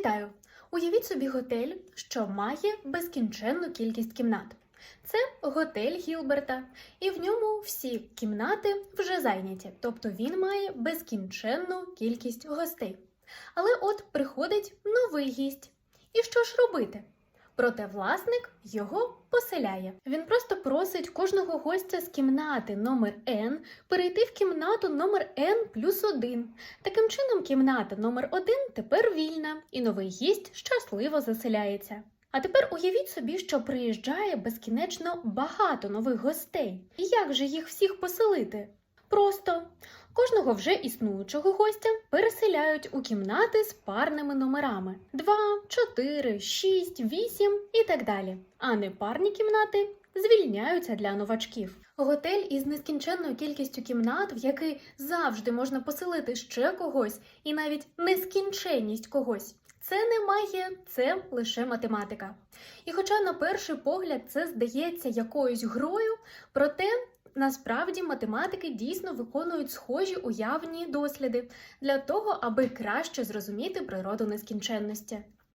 Вітаю! Уявіть собі готель, що має безкінченну кількість кімнат. Це готель Гілберта, і в ньому всі кімнати вже зайняті, тобто він має безкінченну кількість гостей. Але от приходить новий гість. І що ж робити? Проте власник його поселяє. Він просто просить кожного гостя з кімнати номер N перейти в кімнату номер N плюс 1. Таким чином, кімната номер 1 тепер вільна, і новий гість щасливо заселяється. А тепер уявіть собі, що приїжджає безкінечно багато нових гостей. І як же їх всіх поселити? Просто кожного вже існуючого гостя переселяють у кімнати з парними номерами 2, 4, 6, 8 і так далі. А непарні кімнати звільняються для новачків. Готель із нескінченною кількістю кімнат, в який завжди можна поселити ще когось, і навіть нескінченність когось. Це не магія, це лише математика. І хоча на перший погляд це здається якоюсь грою, проте насправді математики дійсно виконують схожі уявні досліди для того, аби краще зрозуміти природу нескінченності.